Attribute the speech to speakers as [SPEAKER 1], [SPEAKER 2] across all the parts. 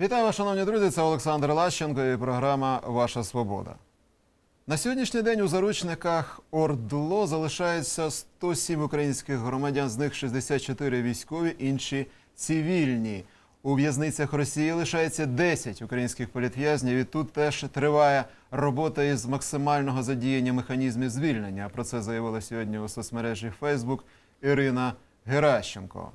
[SPEAKER 1] Вітаю вас, шановні друзі. Це Олександр Лащенко і програма Ваша Свобода. На сьогоднішній день у заручниках ОРДЛО залишається 107 українських громадян, з них 64 військові, інші цивільні. У в'язницях Росії лишається 10 українських політв'язнів. І тут теж триває робота із максимального задіяння механізмів звільнення. Про це заявила сьогодні у соцмережі Facebook Ірина Геращенко.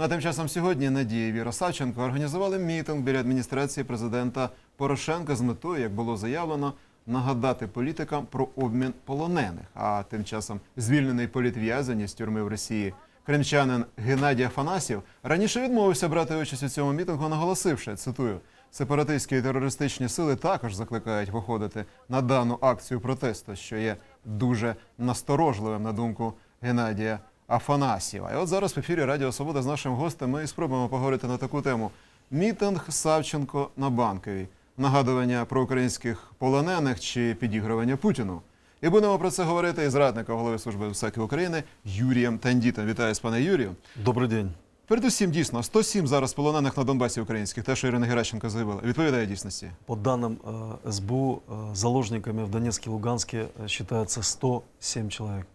[SPEAKER 1] Ну а тим часом сьогодні Надія і Віра Савченко організували мітинг біля адміністрації президента Порошенка з метою, як було заявлено, нагадати політикам про обмін полонених. А тим часом звільнений політв'язень із тюрми в Росії кримчанин Геннадій Афанасів раніше відмовився брати участь у цьому мітингу, наголосивши цитую. Сепаратистські і терористичні сили також закликають виходити на дану акцію протесту, що є дуже насторожливим на думку Геннадія Афанасьєва. І от зараз в ефірі Радіо Свобода з нашим гостем ми спробуємо поговорити на таку тему: мітинг Савченко на банковій, нагадування про українських полонених чи підігрування Путіну. І будемо про це говорити із радником голови служби безпеки України Юрієм Тандітом. Вітаю з пане Юрію.
[SPEAKER 2] Добрий день.
[SPEAKER 1] Передусім, дійсно, 107 зараз полонених на Донбасі українських, те, що Ірина Геращенко заявила, відповідає дійсності.
[SPEAKER 2] По данным э, СБУ, э, заложниками в Донецке и Луганске э, считается 107 человек.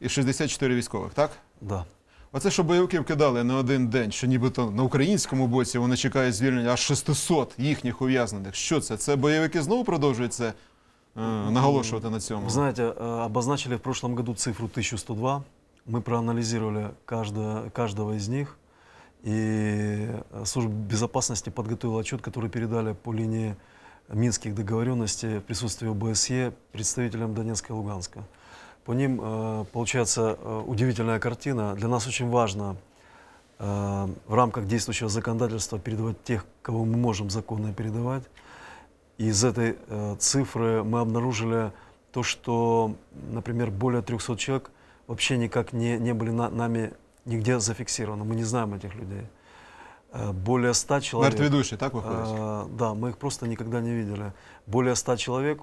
[SPEAKER 1] І 64 військових, так?
[SPEAKER 2] Да.
[SPEAKER 1] Оце, що бойовиків кидали на один день, що нібито на українському боці вони чекають звільнення аж 600 їхніх ув'язнених. Що це? Це бойовики знову продовжують це е, наголошувати на цьому?
[SPEAKER 2] Вы знаете, э, обозначили в прошлом году цифру 1102. Мы проанализировали каждого, каждого из них. И э, служба безопасности подготовила отчет, который передали по линии Минских договоренностей в присутствии ОБСЕ представителям Донецка и Луганска. По ним э, получается э, удивительная картина. Для нас очень важно э, в рамках действующего законодательства передавать тех, кого мы можем законно передавать. И из этой цифры мы обнаружили то, что, например, более 300 человек вообще никак не, не были на- нами нигде зафиксированы. Мы не знаем этих людей. Более 100 человек...
[SPEAKER 1] Мертві душі, так виходить?
[SPEAKER 2] Э, да, мы их просто никогда не видели. Более 100 человек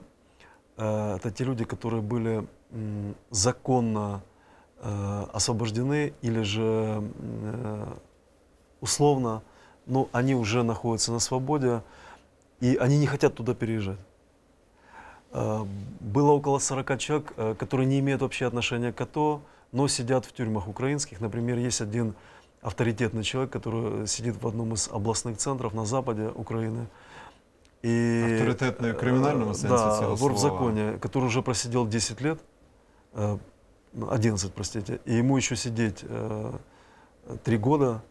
[SPEAKER 2] э, это те люди, которые были законно э, освобождены или же э, условно, но они уже находятся на свободе, и они не хотят туда переезжать. Э, Было около 40 человек, э, которые не имеют вообще отношения к АТО, но сидят в тюрьмах украинских. Например, есть один авторитетный человек, который сидит в одном из областных центров на западе Украины. И,
[SPEAKER 1] Авторитетный в
[SPEAKER 2] э,
[SPEAKER 1] криминальном смысле
[SPEAKER 2] Да, вор в законе, который уже просидел 10 лет, э, 11, простите, и ему еще сидеть 3 года,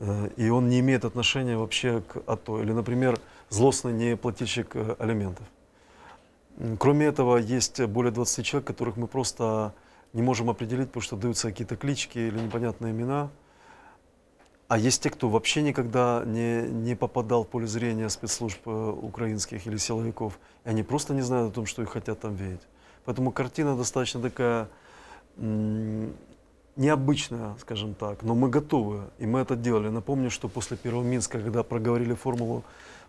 [SPEAKER 2] э, и он не имеет отношения вообще к АТО. Или, например, злостный неплательщик э, алиментов. Кроме этого, есть более 20 человек, которых мы просто не можем определить, потому что даются какие-то клички или непонятные имена. А есть те, кто вообще никогда не, не попадал в поле зрения спецслужб э, украинских или силовиков. И они просто не знают о том, что их хотят там видеть. Поэтому картина достаточно такая необычная, скажем так. Но мы готовы, и мы это делали. Напомню, что после первого Минска, когда проговорили формулу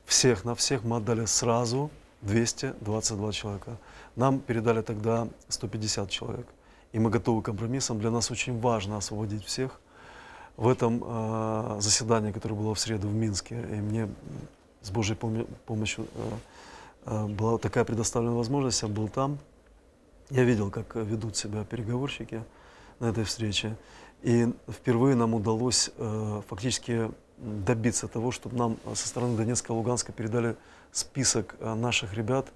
[SPEAKER 2] всех на всех, мы отдали сразу 222 человека. Нам передали тогда 150 человек. И мы готовы к компромиссам. Для нас очень важно освободить всех. В этом э, заседании, которое было в среду в Минске, и мне с Божьей помо- помощью э, э, была такая предоставлена возможность, я был там. Я видел, как э, ведут себя переговорщики на этой встрече. И впервые нам удалось э, фактически добиться того, чтобы нам э, со стороны Донецка и Луганска передали список э, наших ребят,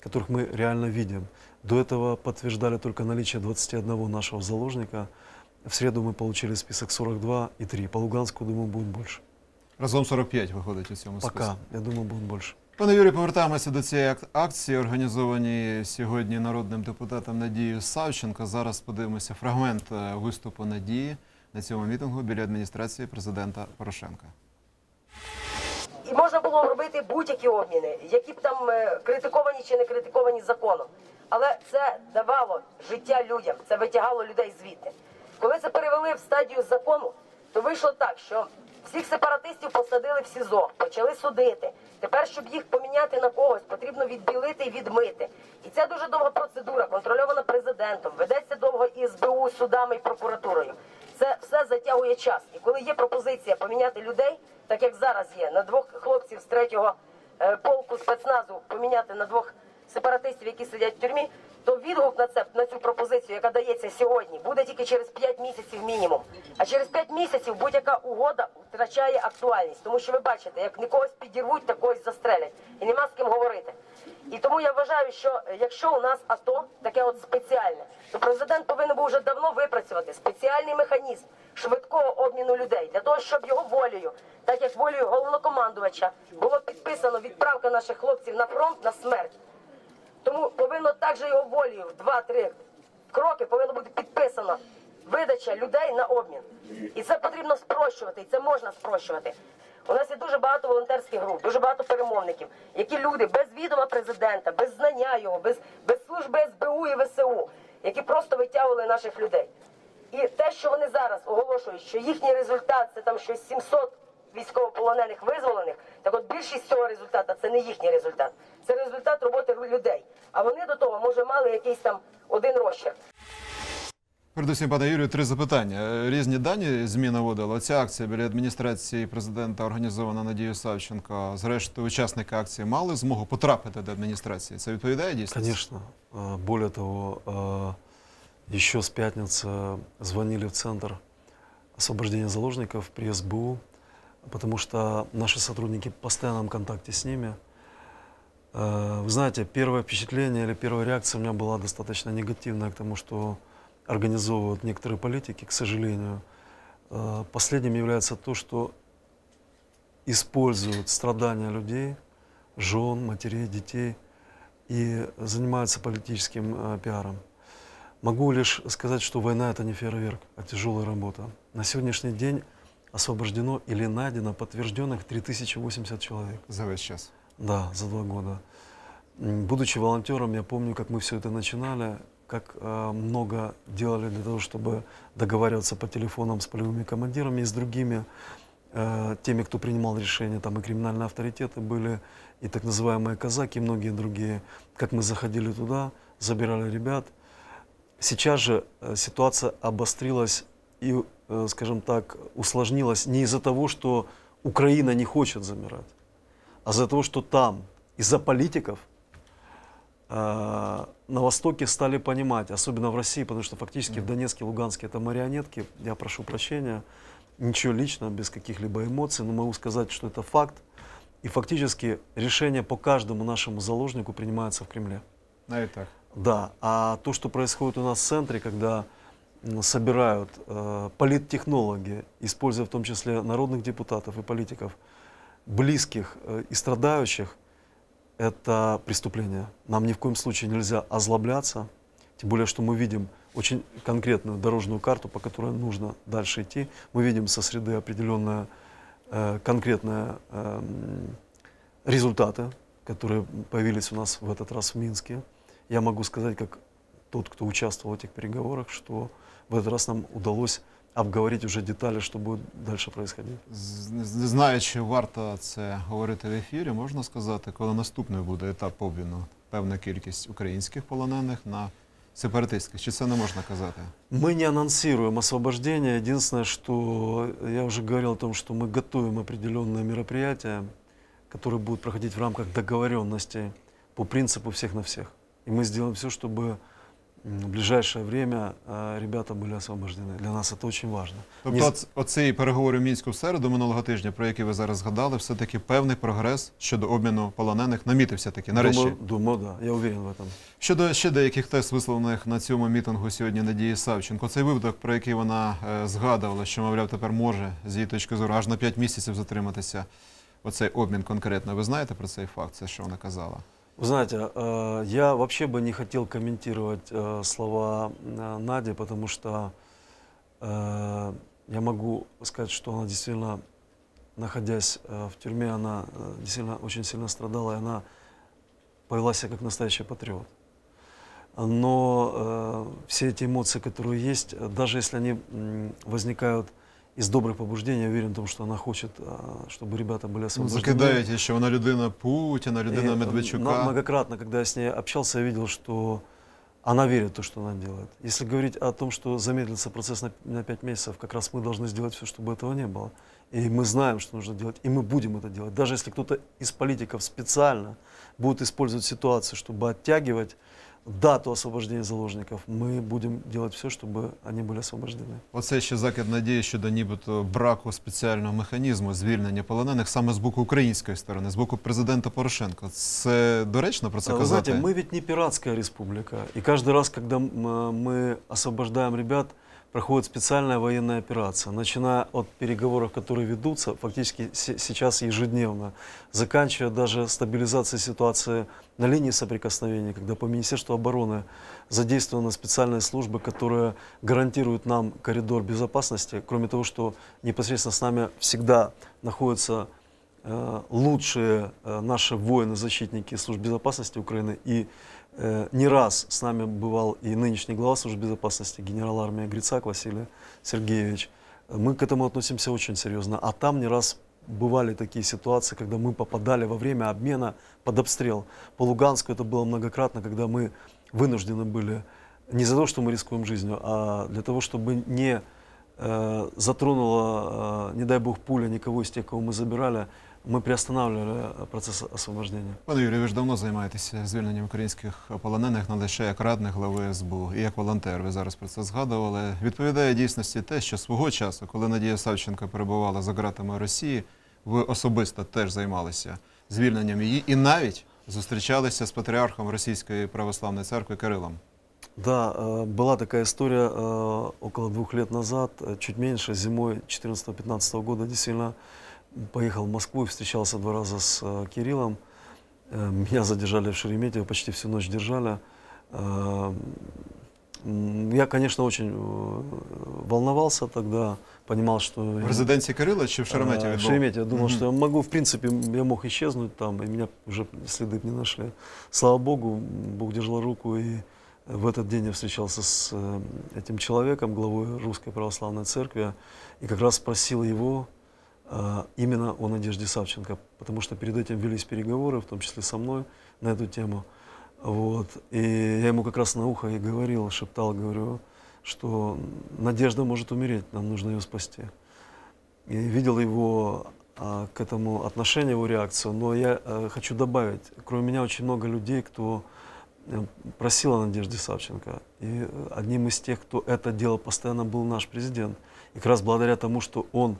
[SPEAKER 2] которых мы реально видим. До этого подтверждали только наличие 21 нашего заложника. В среду мы получили список 42 и 3. По Луганску, думаю, будет больше.
[SPEAKER 1] Разом 45 виходить у цьому списку.
[SPEAKER 2] Пока, я думаю, будет больше.
[SPEAKER 1] Пане Юрію, повертаємося до цієї акції, організовані сьогодні народним депутатом Надією Савченко. Зараз подивимося фрагмент е, виступу Надії на цьому мітингу біля адміністрації президента Порошенка.
[SPEAKER 3] І можна було робити будь-які обміни, які б там е, критиковані чи не критиковані законом. Але це давало життя людям, це витягало людей звідти. Коли це перевели в стадію закону, то вийшло так, що всіх сепаратистів посадили в СІЗО, почали судити. Тепер, щоб їх поміняти на когось, потрібно відбілити і відмити. І це дуже довга процедура, контрольована президентом, ведеться довго і СБУ, судами і прокуратурою. Це все затягує час. І коли є пропозиція поміняти людей, так як зараз є, на двох хлопців з третього е, полку спецназу поміняти на двох сепаратистів, які сидять в тюрмі, то відгук на це на цю пропозицію, яка дається сьогодні, буде тільки через 5 місяців мінімум. А через 5 місяців будь-яка угода втрачає актуальність, тому що ви бачите, як не когось підірвуть, так когось застрелять, і нема з ким говорити. І тому я вважаю, що якщо у нас АТО таке от спеціальне, то президент повинен був вже давно випрацювати спеціальний механізм швидкого обміну людей для того, щоб його волею, так як волею головнокомандувача, було підписано відправка наших хлопців на фронт на смерть. Тому повинно також його волею в два-три кроки повинно бути підписано видача людей на обмін. І це потрібно спрощувати, і це можна спрощувати. У нас є дуже багато волонтерських груп, дуже багато перемовників, які люди без відома президента, без знання його, без, без служби СБУ і ВСУ, які просто витягували наших людей. І те, що вони зараз оголошують, що їхній результат це там щось 700 військовополонених визволених, так от більшість цього результату це не їхній результат, це результат роботи людей. А вони до того, може, мали якийсь там один розчерк.
[SPEAKER 1] Передусім, пане Юрію, три запитання. Е, Різні дані ЗМІ наводили. Оця акція біля адміністрації президента організована Надією Савченко. Зрештою, учасники акції мали змогу потрапити до адміністрації. Це відповідає дійсно?
[SPEAKER 2] Конечно. А, Более того, а, еще с пятницы звонили в Центр освобождения заложников при СБУ, потому что наши сотрудники в постоянном контакте с ними. А, Вы знаете, первое впечатление или первая реакция у меня была достаточно негативная к тому, что организовывают некоторые политики, к сожалению. А, Последним является то, что используют страдания людей, жен, матерей, детей и занимаются политическим э, пиаром. Могу лишь сказать, что война это не фейерверк, а тяжелая работа. На сегодняшний день освобождено или найдено подтвержденных 3080 человек.
[SPEAKER 1] За весь час.
[SPEAKER 2] Да, за два года. Будучи волонтером, я помню, как мы все это начинали, как э, много делали для того, чтобы договариваться по телефонам с полевыми командирами и с другими, э, теми, кто принимал решения, там и криминальные авторитеты были, и так называемые казаки, и многие другие. Как мы заходили туда, забирали ребят. Сейчас же э, ситуация обострилась и, скажем так, усложнилась не из-за того, что Украина не хочет замирать, а из-за того, что там из-за политиков э, на Востоке стали понимать, особенно в России, потому что фактически в Донецке, Луганске это марионетки, я прошу прощения, ничего личного, без каких-либо эмоций, но могу сказать, что это факт. И фактически решение по каждому нашему заложнику принимается в Кремле.
[SPEAKER 1] Навіть так.
[SPEAKER 2] Да, а то, что происходит у нас в центре, когда собирают э, политтехнологи, используя в том числе народных депутатов и политиков, близких э, и страдающих, это преступление. Нам ни в коем случае нельзя озлобляться, тем более, что мы видим очень конкретную дорожную карту, по которой нужно дальше идти. Мы видим со среды определенные э, конкретные э, м, результаты, которые появились у нас в этот раз в Минске. Я могу сказать, как тот, кто участвовал в этих переговорах, что в этот раз нам удалось обговорить уже детали, что будет дальше происходить.
[SPEAKER 1] З- Не не знаю, чи варто це говорити в ефірі, можна сказати, коли наступний буде етап обміну, певна кількість українських полонених на сепаратистських. Чи це не можна казати?
[SPEAKER 2] Мы не анонсируем освобождение. Единственное, что я уже говорил о том, что мы готовим определенные мероприятия, которые будут проходить в рамках договоренности по принципу всех на всех. И мы сделаем все, чтобы м, в ближайшее время э, ребята были освобождены. Для нас это очень важно.
[SPEAKER 1] Тобто,
[SPEAKER 2] Не-
[SPEAKER 1] оц- оцей переговори в мінську в середу минулого тижня, про які ви зараз згадали, все-таки певний прогрес щодо обміну полонених намітився таки нарешті.
[SPEAKER 2] Думаю, думаю, да, я уверен в этом.
[SPEAKER 1] Щодо ще деяких тез, висловлених на цьому мітингу сьогодні Надії Савченко, цей випадок, про який вона е, згадувала, що, мовляв, тепер може з її точки зору аж на 5 місяців затриматися оцей обмін конкретно. Ви знаєте про цей факт? Це що вона казала?
[SPEAKER 2] Вы знаете, э, я вообще бы не хотел комментировать э, слова э, Нади, потому что я могу сказать, что она действительно, находясь в тюрьме, она действительно очень сильно страдала, и она повела себя как настоящий патриот. Но все эти эмоции, которые есть, даже если они возникают из добрых побуждений, я уверен в том, что она хочет, э, чтобы ребята были
[SPEAKER 1] Ну,
[SPEAKER 2] освобождены.
[SPEAKER 1] закидають, їй, що вона людина Путіна, людина
[SPEAKER 2] И,
[SPEAKER 1] Медведчука.
[SPEAKER 2] Многократно, когда я с ней общался, я видел, что она верит в то, что она делает. Если говорить о том, что замедлится процесс на, на 5 месяцев, как раз мы должны сделать все, чтобы этого не было. И мы знаем, что нужно делать, и мы будем это делать. Даже если кто-то из политиков специально будет использовать ситуацию, чтобы оттягивать дату освобождения заложников, мы будем делать все, чтобы они были освобождены.
[SPEAKER 1] Оце ще закид надії щодо нібито браку спеціального механізму звільнення полонених саме з боку української сторони, з боку президента Порошенка. Це доречно про це
[SPEAKER 2] А Вы
[SPEAKER 1] казати?
[SPEAKER 2] знаете, мы ведь не пиратская республика. И каждый раз, когда м, мы освобождаем ребят, проходит специальная военная операция, начиная от переговоров, которые ведутся фактически се- сейчас ежедневно, заканчивая даже стабилизацией ситуации на линии соприкосновения, когда по Министерству обороны задействованы специальные службы, которые гарантируют нам коридор безопасности, кроме того, что непосредственно с нами всегда находятся э, лучшие э, наши воины-защитники служб безопасности Украины. И не раз с нами бывал и нынешний глава службы безопасности, генерал армии Грицак Василий Сергеевич. Мы к этому относимся очень серьезно. А там не раз бывали такие ситуации, когда мы попадали во время обмена под обстрел. По Луганску это было многократно, когда мы вынуждены были не за то, что мы рискуем жизнью, а для того, чтобы не э, затронула, э, не дай бог, пуля никого из тех, кого мы забирали, мы приостанавливали э, процесс освобождения.
[SPEAKER 1] Пане Юрію, ви ж давно займаєтеся звільненням українських полонених не лише як радник глави СБУ і як волонтер. Ви зараз про це згадували. Відповідає дійсності те, що свого часу, коли Надія Савченко перебувала за ґратами Росії, ви особисто теж займалися звільненням її і навіть зустрічалися з патріархом Російської православної церкви Кирилом.
[SPEAKER 2] Да, э, была такая история э, около двух лет назад, э, чуть меньше, зимой 14-15 года, действительно, поехал в Москву и встречался два раза с э, Кириллом. Э, Меня задержали в Шереметьево, почти всю ночь держали. Э, м, Я, конечно, очень э, волновался тогда, понимал, что...
[SPEAKER 1] В резиденції Кирила чи в Шереметьєві?
[SPEAKER 2] Э, В
[SPEAKER 1] був?
[SPEAKER 2] Шереметьево. Я думал,
[SPEAKER 1] Мгм.
[SPEAKER 2] что я могу, в принципе, я мог исчезнуть там, и меня уже следы б не нашли. Слава Богу, Бог держал руку, и в этот день я встречался с э, этим человеком, главой Русской Православной Церкви, и как раз спросил его э, именно о Надежде Савченко, потому что перед этим велись переговоры, в том числе со мной, на эту тему. Вот. И я ему как раз на ухо и говорил, шептал, говорю, что Надежда может умереть, нам нужно ее спасти. И видел его а, к этому отношение, его реакцию. Но я э, хочу добавить, кроме меня очень много людей, кто э, просил о Надежде Савченко. И одним из тех, кто это делал постоянно, был наш президент. И как раз благодаря тому, что он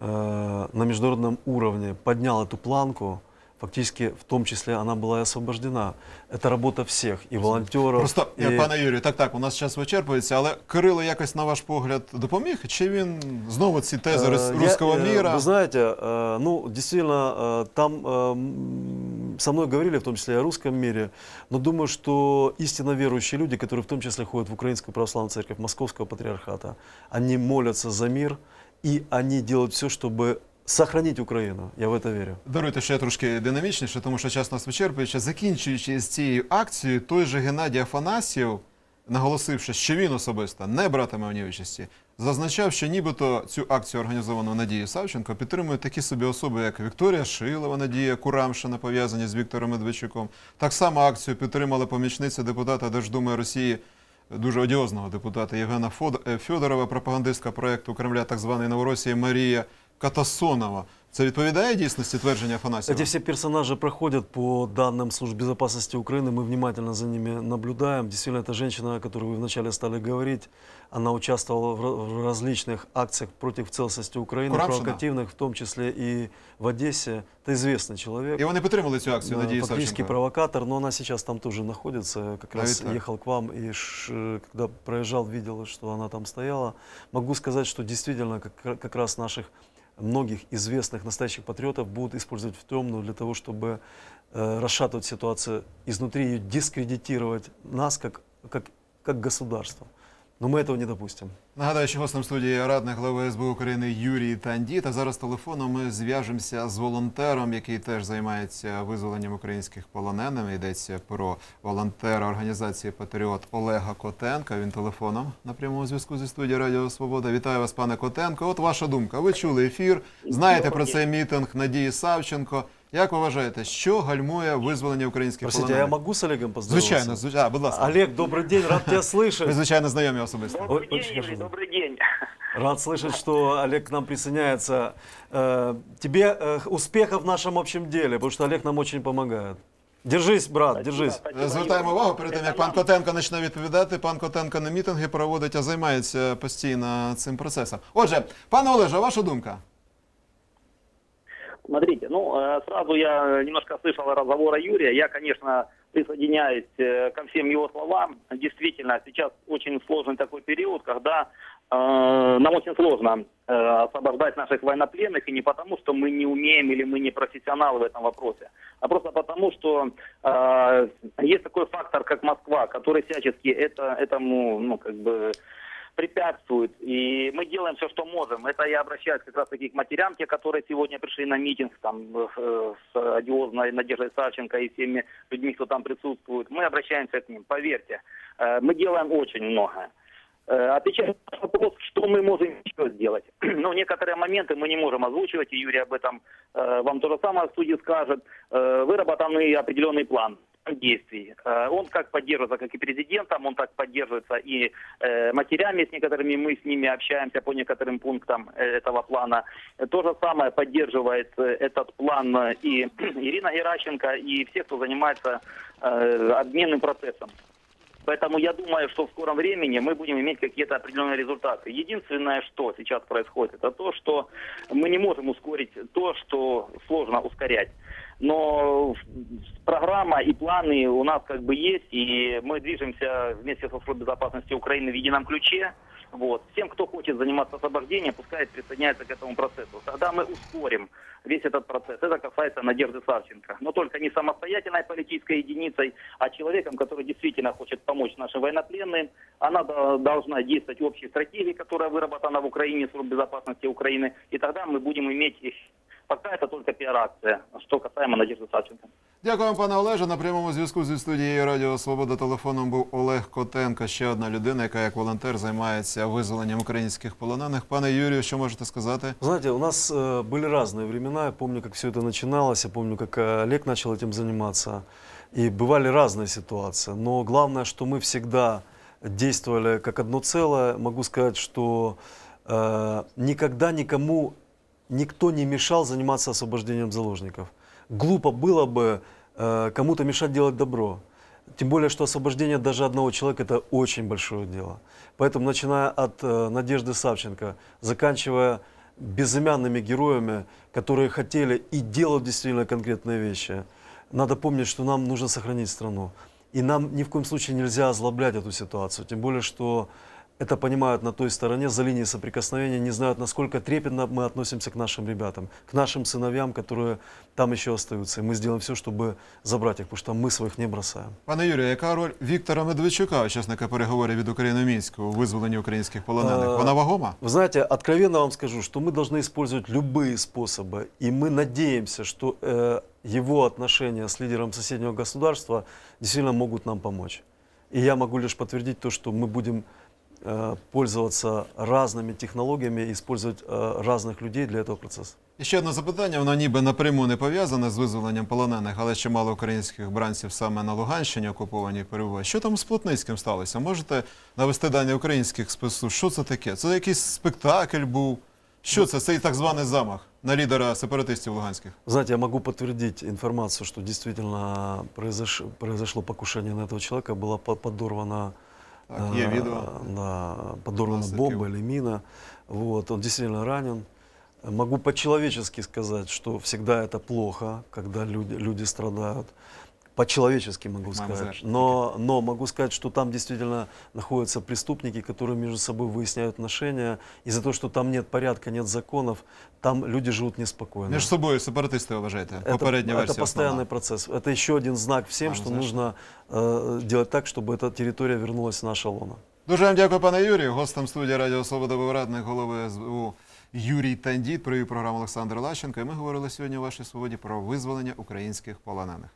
[SPEAKER 2] э, на международном уровне поднял эту планку, фактически в том числе она была и освобождена. Это работа всех, и волонтеров.
[SPEAKER 1] Просто,
[SPEAKER 2] и...
[SPEAKER 1] я, пане Юрію, так, так, у нас час вичерпується, але Кирило якось, на ваш погляд, допоміг? Чи він знову ці тези
[SPEAKER 2] Э,
[SPEAKER 1] рус-
[SPEAKER 2] я,
[SPEAKER 1] руського
[SPEAKER 2] э,
[SPEAKER 1] міра?
[SPEAKER 2] Вы знаете, э, ну, действительно, э, там э, м, со мной говорили, в том числе и о русском мире, но думаю, что истинно верующие люди, которые в том числе ходят в Украинскую православную церковь Московского патриархата, они молятся за мир, и они делают все, чтобы сохранить Украину. Я в это верю.
[SPEAKER 1] Даруйте ще трошки динамічніше, тому що час нас вичерпуючи. Закінчуючи з цією акцією, той же Геннадій Афанасьєв, наголосивши, що він особисто не братиме в ній участі, зазначав, що нібито цю акцію, організовану Надією Савченко, підтримують такі собі особи, як Вікторія Шилова, Надія Курамшина, пов'язані з Віктором Медведчуком. Так само акцію підтримали помічниця депутата Держдуми Росії, дуже одіозного депутата Євгена Фод- е, Фьодорова, пропагандистка проєкту Кремля, так званої Новоросії Марія Катасонова. Це відповідає дійсності твердження Афанасьєва?
[SPEAKER 2] Эти все персонажи проходят по данным служб безопасности Украины, мы внимательно за ними наблюдаем. Действительно, это женщина, о которой вы вначале стали говорить, она участвовала в ра- в различных акциях против целостности Украины,
[SPEAKER 1] Курамшина?
[SPEAKER 2] провокативных, в том числе и в Одессе. Это известный человек.
[SPEAKER 1] І вони підтримали цю акцію
[SPEAKER 2] Да,
[SPEAKER 1] Надії
[SPEAKER 2] Фактически
[SPEAKER 1] Савченко.
[SPEAKER 2] провокатор, но она сейчас там тоже находится. Как раз
[SPEAKER 1] Навіть так.
[SPEAKER 2] ехал к вам и ш- когда проезжал, видел, что она там стояла. Могу сказать, что действительно как, как раз наших многих известных настоящих патриотов будут использовать в темную для того, чтобы э, расшатывать ситуацию изнутри, ее дискредитировать нас как, как, как государство. Но мы этого не допустим.
[SPEAKER 1] Нагадаю, що гостем студії радник глави СБУ України Юрій Танді. Та зараз телефоном ми зв'яжемося з волонтером, який теж займається визволенням українських полонених. Йдеться про волонтера організації Патріот Олега Котенка. Він телефоном на прямому зв'язку зі студією Радіо Свобода. Вітаю вас, пане Котенко. От ваша думка. Ви чули ефір, знаєте про цей мітинг Надії Савченко. Як ви вважаєте, що гальмує визволення українських
[SPEAKER 2] Простите,
[SPEAKER 1] полонених?
[SPEAKER 2] я могу с Олегом поздороваться?
[SPEAKER 1] Звичайно, звичайно. А, будь ласка.
[SPEAKER 2] Олег, добрый день, рад тебя
[SPEAKER 1] Ви,
[SPEAKER 2] слышать.
[SPEAKER 1] звичайно, знайомі особисто.
[SPEAKER 2] Ой,
[SPEAKER 4] Добрый день,
[SPEAKER 2] очень
[SPEAKER 4] Юрий,
[SPEAKER 2] хорошо.
[SPEAKER 4] добрый день.
[SPEAKER 2] Рад слышать, что Олег к нам присоединяется. Э, Тебе э, успехов в нашем общем деле, потому что Олег нам очень помогает. Держись, брат, держись.
[SPEAKER 4] Спасибо,
[SPEAKER 1] Звертаємо
[SPEAKER 4] Юрий.
[SPEAKER 1] увагу перед тим,
[SPEAKER 4] Это
[SPEAKER 1] як пан
[SPEAKER 4] нам.
[SPEAKER 1] Котенко почне відповідати. Пан Котенко не мітинги проводить, а займається постійно цим процесом. Отже, пане Олеже, ваша думка?
[SPEAKER 4] Смотрите, ну, э, сразу я немножко слышал разговора Юрия. Я, конечно, присоединяюсь э, ко всем его словам. Действительно, сейчас очень сложный такой период, когда э, нам очень сложно э, освобождать наших военнопленных, и не потому, что мы не умеем или мы не профессионалы в этом вопросе, а просто потому, что э, есть такой фактор, как Москва, который всячески это, этому, ну, как бы, препятствует. И мы делаем все, что можем. Это я обращаюсь как раз таки к матерям, те, которые сегодня пришли на митинг там, э, с одиозной Надеждой Савченко и всеми людьми, кто там присутствует. Мы обращаемся к ним. Поверьте, э, мы делаем очень многое. Э, Отвечая на вопрос, что мы можем еще сделать. Ну, некоторые моменты мы не можем озвучивать, и Юрий об этом э, вам то же самое в студии скажет. Э, выработанный определенный план действий. Э, Он как поддерживается, как и президентом, он так поддерживается и э, матерями, с некоторыми мы с ними общаемся по некоторым пунктам э, этого плана. Э, То же самое поддерживает э, этот план э, и Ирина Геращенко, и все, кто занимается э, обменным процессом. Поэтому я думаю, что в скором времени мы будем иметь какие-то определенные результаты. Единственное, что сейчас происходит, это то, что мы не можем ускорить то, что сложно ускорять. Но программа и планы у нас как бы есть, и мы движемся вместе со службой безопасности Украины в едином ключе. Вот. Всем, кто хочет заниматься освобождением, пускай присоединяется к этому процессу. Тогда мы ускорим весь этот процесс. Это касается Надежды Савченко. Но только не самостоятельной политической единицей, а человеком, который действительно хочет помочь нашим военнопленным. Она до- должна действовать в общей стратегии, которая выработана в Украине, Службой безопасности Украины. И тогда мы будем иметь. Пока это только пиар-акция, что касаемо Надежды Савченко.
[SPEAKER 1] Дякую, пане Олеже. На прямому зв'язку зі студією Радіо Свобода телефоном був Олег Котенко, ще одна людина, яка як волонтер займається визволенням українських полонених. Пане Юрію, що можете сказати?
[SPEAKER 2] Знаете, у нас э, были разные времена. Я помню, как все это начиналось. Я помню, как э, Олег начал этим заниматься. И бывали разные ситуации. Но главное, что мы всегда действовали как одно целое. Могу сказать, что э, никогда никому никто не мешал заниматься освобождением заложников. Глупо было бы э, кому-то мешать делать добро. Тем более, что освобождение даже одного человека – это очень большое дело. Поэтому, начиная от э, Надежды Савченко, заканчивая безымянными героями, которые хотели и делают действительно конкретные вещи, надо помнить, что нам нужно сохранить страну. И нам ни в коем случае нельзя озлоблять эту ситуацию. Тем более, что это понимают на той стороне, за линией соприкосновения, не знают, насколько трепетно мы относимся к нашим ребятам, к нашим сыновьям, которые там еще остаются. И мы сделаем все, чтобы забрать их, потому что мы своих не бросаем.
[SPEAKER 1] Пане Юрію, яка роль Віктора Медведчука, учасника переговорів від України Мінську у визволенні українських полонених?
[SPEAKER 2] Е,
[SPEAKER 1] Вона вагома?
[SPEAKER 2] Вы знаете, откровенно вам скажу, что мы должны использовать любые способы, и мы надеемся, что э, его отношения с лидером соседнего государства действительно могут нам помочь. И я могу лишь подтвердить то, что мы будем э, пользоваться разными технологиями, и использовать э, разных людей для этого процесса.
[SPEAKER 1] І ще одне запитання, воно ніби напряму не пов'язане з визволенням полонених, але чимало українських бранців саме на Луганщині окупованій перебувають. Що там з Плотницьким сталося? Можете навести дані українських спецслужб? Що це таке? Це якийсь спектакль був? Що це? Цей так званий замах на лідера сепаратистів луганських?
[SPEAKER 2] Знаете, я могу подтвердить информацию, что действительно произош- произошло покушение на этого человека, была по- подорвана,
[SPEAKER 1] Так, є
[SPEAKER 2] э,
[SPEAKER 1] відео.
[SPEAKER 2] да, подорвана бомба или мина. Вот, он действительно ранен. Могу по-человечески сказать, что всегда это плохо, когда люди, люди страдают По-человечески могу сказать.
[SPEAKER 1] знаешь,
[SPEAKER 2] Но, но могу сказать, что там действительно находятся преступники, которые между собой выясняют отношения. Из-за того, что там нет порядка, нет законов, там люди живут неспокойно.
[SPEAKER 1] Між собою сепаратисти ви вважаєте?
[SPEAKER 2] Это,
[SPEAKER 1] Попередня
[SPEAKER 2] это
[SPEAKER 1] версія
[SPEAKER 2] постоянный
[SPEAKER 1] основна.
[SPEAKER 2] процесс. Это еще один знак всем,
[SPEAKER 1] А,
[SPEAKER 2] что
[SPEAKER 1] знаешь.
[SPEAKER 2] нужно э, делать так, чтобы эта территория вернулась в наше лоно.
[SPEAKER 1] Дуже вам дякую, пане Юрію. Гостем студії Радіо Свобода був радник голови СБУ Юрій Тандіт. Провів програму Олександр Лащенко. І ми говорили сьогодні у вашій свободі про визволення українських полонених.